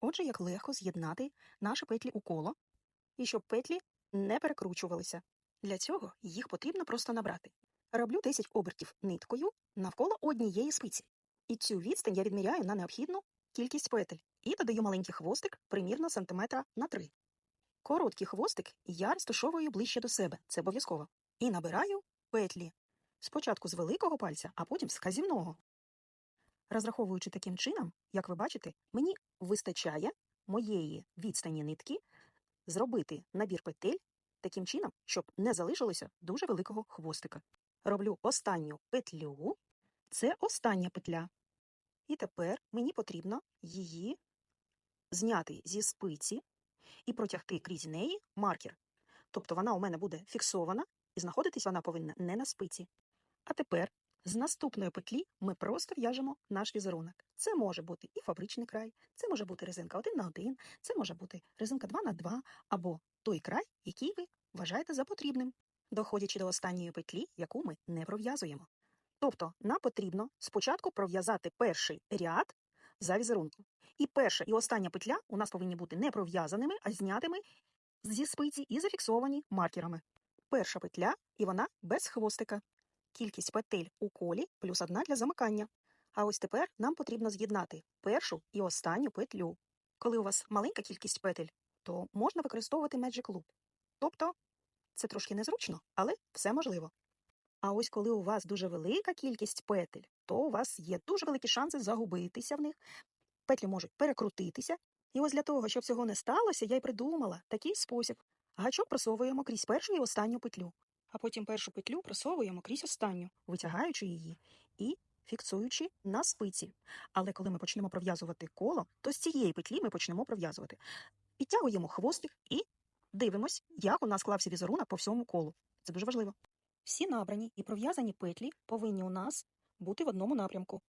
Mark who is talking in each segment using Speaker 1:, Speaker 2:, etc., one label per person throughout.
Speaker 1: Отже, як легко з'єднати наші петлі у коло, і щоб петлі не перекручувалися. Для цього їх потрібно просто набрати. Роблю 10 обертів ниткою навколо однієї спиці. І цю відстань я відміряю на необхідну кількість петель і додаю маленький хвостик примірно сантиметра на 3. Короткий хвостик я розташовую ближче до себе, це обов'язково. І набираю петлі. Спочатку з великого пальця, а потім з казівного. Розраховуючи таким чином, як ви бачите, мені вистачає моєї відстані нитки зробити набір петель таким чином, щоб не залишилося дуже великого хвостика. Роблю останню петлю. Це остання петля. І тепер мені потрібно її зняти зі спиці і протягти крізь неї маркер. Тобто вона у мене буде фіксована і знаходитись вона повинна не на спиці. А тепер з наступної петлі ми просто в'яжемо наш візерунок. Це може бути і фабричний край, це може бути резинка 1 на 1, це може бути резинка 2 на 2 або той край, який ви вважаєте за потрібним, доходячи до останньої петлі, яку ми не пров'язуємо. Тобто нам потрібно спочатку пров'язати перший ряд за візерунком. І перша і остання петля у нас повинні бути не пров'язаними, а знятими зі спиці і зафіксовані маркерами. Перша петля, і вона без хвостика. Кількість петель у колі плюс одна для замикання. А ось тепер нам потрібно з'єднати першу і останню петлю. Коли у вас маленька кількість петель, то можна використовувати Magic Loop. Тобто це трошки незручно, але все можливо. А ось коли у вас дуже велика кількість петель, то у вас є дуже великі шанси загубитися в них. Петлі можуть перекрутитися. І ось для того, щоб цього не сталося, я й придумала такий спосіб. Гачок просовуємо крізь першу і останню петлю, а потім першу петлю просовуємо крізь останню, витягаючи її і фіксуючи на спиці. Але коли ми почнемо пров'язувати коло, то з цієї петлі ми почнемо пров'язувати. Підтягуємо хвостик і дивимось, як у нас склався візерунок по всьому колу. Це дуже важливо. Всі набрані і пров'язані петлі повинні у нас бути в одному напрямку.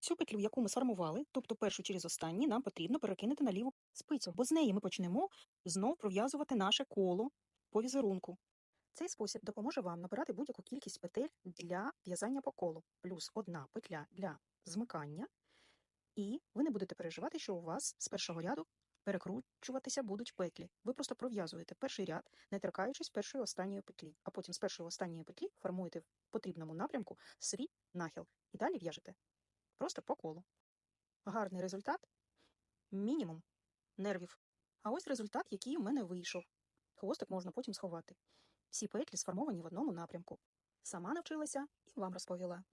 Speaker 1: Цю петлю, яку ми сформували, тобто першу через останню, нам потрібно перекинути на ліву спицю, бо з неї ми почнемо знов пров'язувати наше коло по візерунку. Цей спосіб допоможе вам набирати будь-яку кількість петель для в'язання по колу, плюс одна петля для змикання, і ви не будете переживати, що у вас з першого ряду перекручуватися будуть петлі. Ви просто пров'язуєте перший ряд, не торкаючись першої останньої петлі, а потім з першої останньої петлі формуєте в потрібному напрямку свій нахил і далі в'яжете просто по колу. Гарний результат мінімум нервів. А ось результат, який у мене вийшов. Хвостик можна потім сховати. Всі петлі сформовані в одному напрямку. Сама навчилася і вам розповіла.